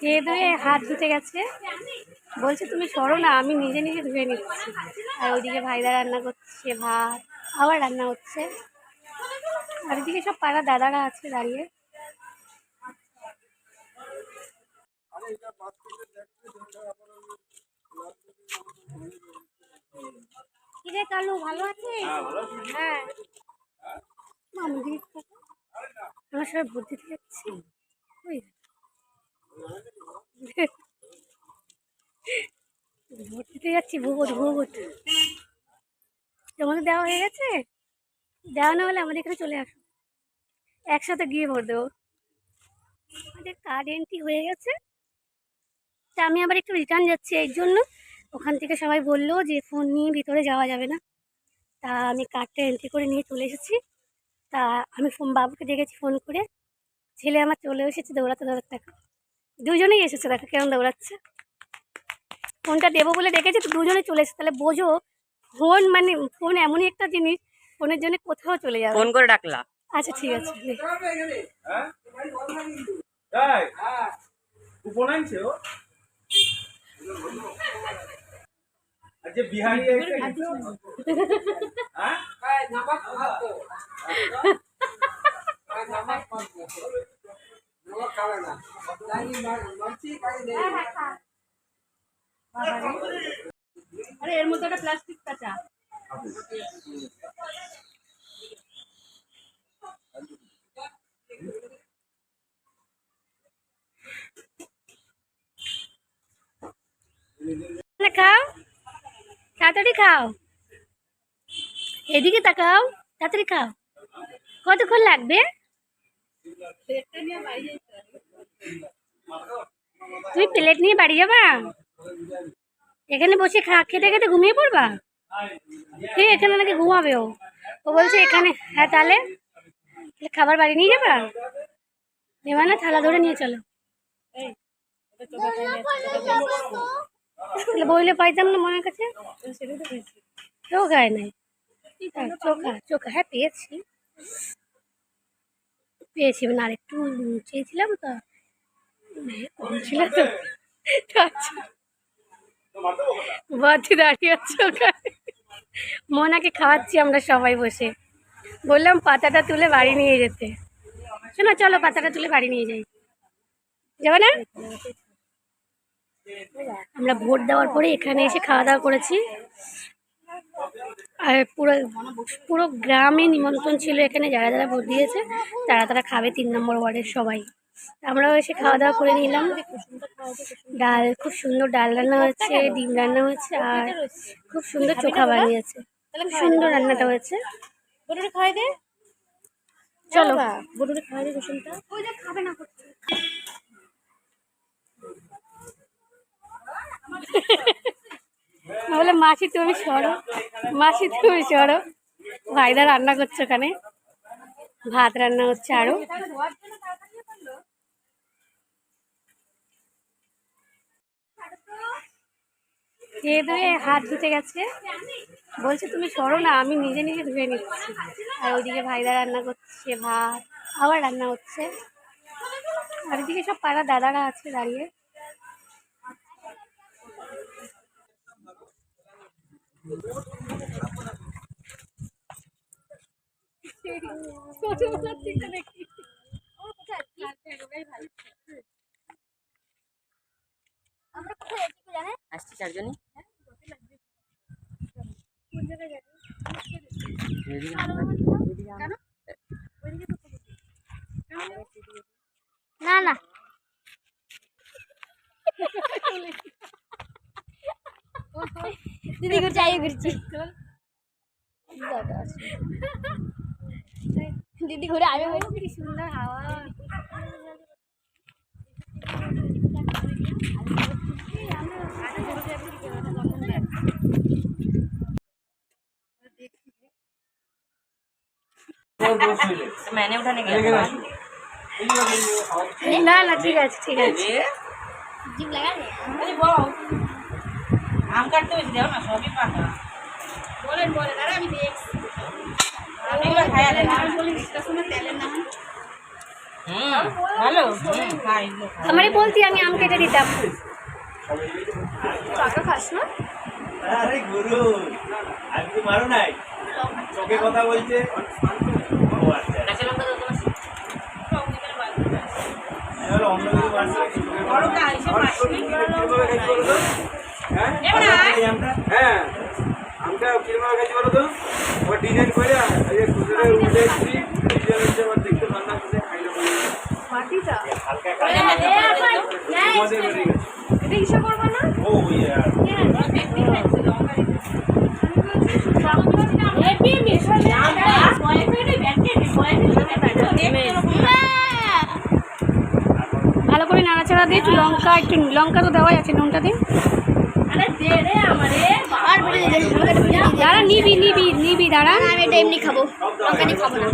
খেয়ে ধুয়ে হাত ধুতে গেছে। বলছে তুমি সরো না আমি নিজে নিজে ধুয়ে নিচ্ছি। আর ওইদিকে ভাইদা রান্না করছে ভাত আবার রান্না হচ্ছে। আর এদিকে সব পাড়া দাদারা আছে দাঁড়িয়ে। কিরে কালু ভালো আছে। হ্যাঁ। মামু আমার সবাই ভোট দিতে যাচ্ছি ওই ভোট যাচ্ছি ভোট ভোট তোমাদের দেওয়া হয়ে গেছে? দেওয়া না হলে আমাদের এখানে চলে আসো। একসাথে গিয়ে ভোট দেবো। আমাদের কার্ড এন্ট্রি হয়ে গেছে। তা আমি আবার একটু রিটার্ন যাচ্ছি এই জন্য। ওখান থেকে সবাই বলল যে ফোন নিয়ে ভিতরে যাওয়া যাবে না। তা আমি কার্ডটা এন্ট্রি করে নিয়ে চলে এসেছি। তা আমি ফোন বাবুকে দেখেছি ফোন করে। ছেলে আমার চলে এসেছে দৌড়াতে দৌড়াতে। দেখো দুজনেই এসেছে, দেখো কেমন দৌড়াচ্ছে। ফোনটা দেবো বলে ডেকেছে তো দুজনে চলে এসেছে। তাহলে বোঝো ফোন মানে ফোন এমনই একটা জিনিস ফোনের জন্য কোথাও চলে যাবে। ফোন করে ডাকলা। আচ্ছা ঠিক আছে। নে। তাই কুপন আনছে ও আচ্ছা বিহারি এসে হ্যাঁ আরে এর মধ্যে একটা প্লাস্টিক কাঁচা। না, খাও। তাড়াতাড়ি খাও। এদিকে তাকাও তাড়াতাড়ি খাও। কতক্ষণ লাগবে? তুমি প্লেট নিয়ে বাড়ি যাবা? এখানে বসে খা খেতে খেতে ঘুমিয়ে পড়বা? ঠিক এখানে নাকি ঘুমাবে ও? ও বলছে এখানে হ্যাঁ তাহলে খাবার বাড়ি নিয়ে যাবা? নেবা না থালা ধরে নিয়ে চলো। বইলে পাইতাম না মনের কাছে? চোখায় নাই। হ্যাঁ, চোখা চোখা হ্যাঁ পেয়েছি। পেয়েছি মানে আরেকটু চেয়েছিলাম তো। কম ছিল তো। আচ্ছা বাচ্চা দাঁড়িয়ে আছে ওখানে? মোনাকে খাওয়াচ্ছি আমরা সবাই বসে। বললাম পাতাটা তুলে বাড়ি নিয়ে যেতে। শোনো, চলো পাতাটা তুলে বাড়ি নিয়ে যাই। যাবে না? আমরা ভোট দেওয়ার পরে এখানে এসে খাওয়া দাওয়া করেছি। আর পুরো পুরো গ্রামে নিমন্ত্রণ ছিল এখানে, যারা যারা ভোট দিয়েছে, তারা তারা খাবে তিন নম্বর ওয়ার্ডের সবাই। আমরাও এসে খাওয়া দাওয়া করে নিলাম। ডাল খুব সুন্দর ডাল রান্না হয়েছে ডিম রান্না হয়েছে আর খুব সুন্দর চোখা বানিয়েছে। খুব সুন্দর রান্নাটা হয়েছে। বটুরে খাওয়াই দে। চলো। বটুরে খাওয়াই দে যে খাবে না বলে মাসি তুমি সরো। মাসি তুমি সরো। ভাইদা রান্না করছে ওখানে। ভাত রান্না হচ্ছে আরও। খেয়ে ধুয়ে হাত ধুতে গেছে। বলছে, তুমি সরো না, আমি নিজে নিজে ধুয়ে নিচ্ছি। আর ওইদিকে ভাইদা রান্না করছে ভাত, আবার রান্না হচ্ছে। আর এদিকে সব পাড়া দাদারা আছে দাঁড়িয়ে। আমরা কোথায় জানেন আসছি, চারজনই কোন জায়গায় যাবে না না। দিদি ঘুরছি আই ঘুরছি। দিদি ঘুরে আমি কি সুন্দর হাওয়া मैंने उठाने गया না না ঠিক আছে ঠিক আছে জিম লাগা দে আম কাটতে হয়েছে দেও না সবই পাকা বলেন বলেন আরে আমি দেখছি আমি এবার খাইয়া দেবো বলি ডিসকাশনে তেলের নাম হুম ভালো হুম খাই আমারে বলতি আমি আম কেটে দিতাম আরে গুরু আজ তো মারো নাই চোখে কথা বলছে হ্যাঁ আমটা কীরকম গেছে বলো তো ওর ডিজাইন করে খুচরে উঠে এসেছি ডিজাইন হচ্ছে আমার দেখতে ভালো লাগছে খাইলে বলে হালকা কাজে তোমাদের বেরিয়ে গেছে ও ইয়ার ভালো করে নাড়াচাড়া দিয়ে একটু লঙ্কা একটু লঙ্কা তো দেওয়াই আছে নুনটা দিয়ে দাঁড়া নিবি নিবি নিবি দাঁড়া। আমি এটা এমনি খাব। লঙ্কা দিয়ে খাব না।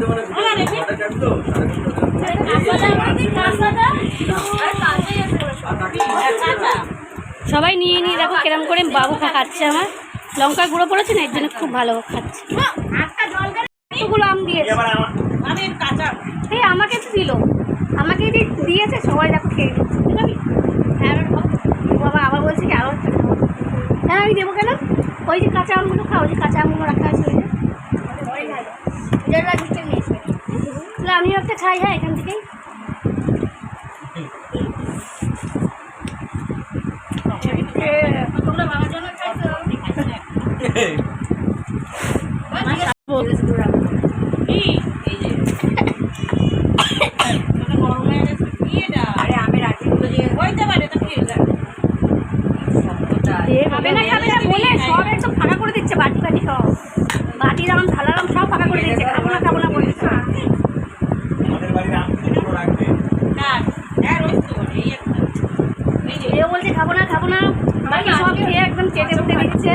সবাই নিয়ে নিয়ে দেখো কিরম করে বাবু খা খাচ্ছে আমার। লঙ্কা গুঁড়ো পড়েছে না এর জন্য খুব ভালো খাচ্ছে। আম দিয়েছে। এবার আমি কাঁচা। এই আমাকে দিল। আমাকে যে দিয়েছে সবাই দেখো খেয়ে নিচ্ছে। হ্যাঁ আমি বাবা আবার বলছে কি আরও একটা হ্যাঁ আমি দেবো কেন? ওই যে কাঁচা আমগুলো খাও ওই যে কাঁচা আমগুলো রাখা আছে ওই আমিও একটা খাই হ্যাঁ এখান থেকেই। তোমরা বাবার জন্য এই যে তোকে গরম হয়ে গেছে কি এটা আরে আমি রাখি গুলো দিয়ে হইতে পারে তো কি এটা খাবে না খাবে না বলে সব একদম ফাঁকা করে দিচ্ছে বাটি বাটি সব বাটির আম থালার আম সব ফাঁকা করে দিচ্ছে খাব না খাব না বলে আমাদের বাড়ির আম কিছু রাখবে। না হ্যাঁ এও বলছে খাব না খাব না। বাকি সব খেয়ে একদম চেটে দিচ্ছে।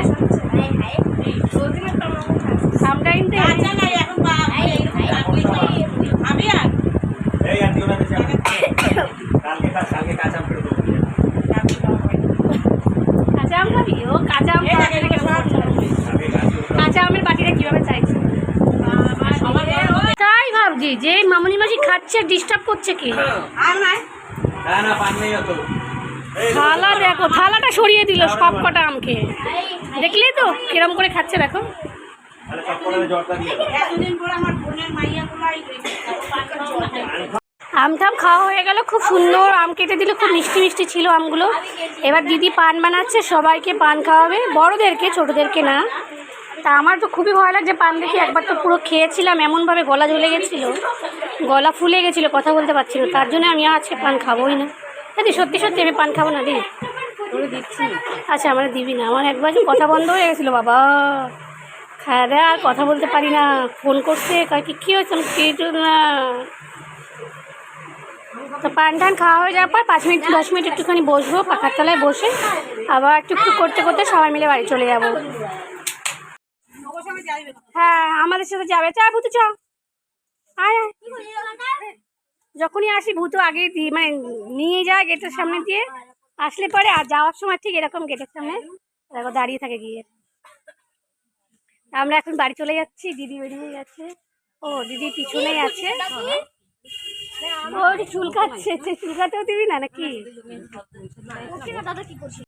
সামটাইম তো রাখলেই তো আমি আর? কাঁচা আম খাবি? ও কাঁচা আম খাওয়া কাঁচা আমের বাটিটা কীভাবে চাইছে? তাই ভাবছি যে মামনি মাসি খাচ্ছে ডিস্টার্ব করছে কি? আর নাই। না না পান নেই অত। এই থালা দেখো থালাটা সরিয়ে দিল সব কটা আমকে। দেখলি তো কিরম করে খাচ্ছে দেখো। তাহলে সব করে জর্দা দিয়ে দাও এতদিন পর আমার বোনের মাইয়া গুলাই আম টাম খাওয়া হয়ে গেল খুব সুন্দর আম কেটে দিল খুব মিষ্টি মিষ্টি ছিল আমগুলো। এবার দিদি পান বানাচ্ছে সবাইকে পান খাওয়াবে বড়োদেরকে ছোটোদেরকে না। তা আমার তো খুবই ভয় লাগছে পান দেখি একবার তো পুরো খেয়েছিলাম এমনভাবে গলা জ্বলে গেছিল গলা ফুলে গেছিল কথা বলতে পারছিল তার জন্য আমি আর আজকে পান খাবোই না। দিদি সত্যি সত্যি আমি পান খাব না দিদি দিচ্ছি আচ্ছা আমার দিবি না। আমার একবার কথা বন্ধ হয়ে গেছিল বাবা খাওয়া দেয় আর কথা বলতে পারি না। ফোন করছে কয় কি কী হয়েছে? আমি কিছু না। তো পান টান খাওয়া হয়ে যাওয়ার পর পাঁচ মিনিট দশ মিনিট একটুখানি বসবো পাখার তলায় বসে আবার একটু একটু করতে করতে সবাই মিলে বাড়ি চলে যাব। হ্যাঁ আমাদের সাথে যাবে। চা ভূতু চ। যখনই আসি ভূতু আগে মানে নিয়ে যায় গেটের সামনে দিয়ে। আসলে পরে আর যাওয়ার সময় ঠিক এরকম গেটের সামনে। দেখো দাঁড়িয়ে থাকে গিয়ে। আমরা এখন বাড়ি চলে যাচ্ছি দিদি বেরিয়ে যাচ্ছে ও দিদি পিছনেই আছে। ও চুল কাটছে। চুল কাটেও দিবি না নাকি? দাদা কি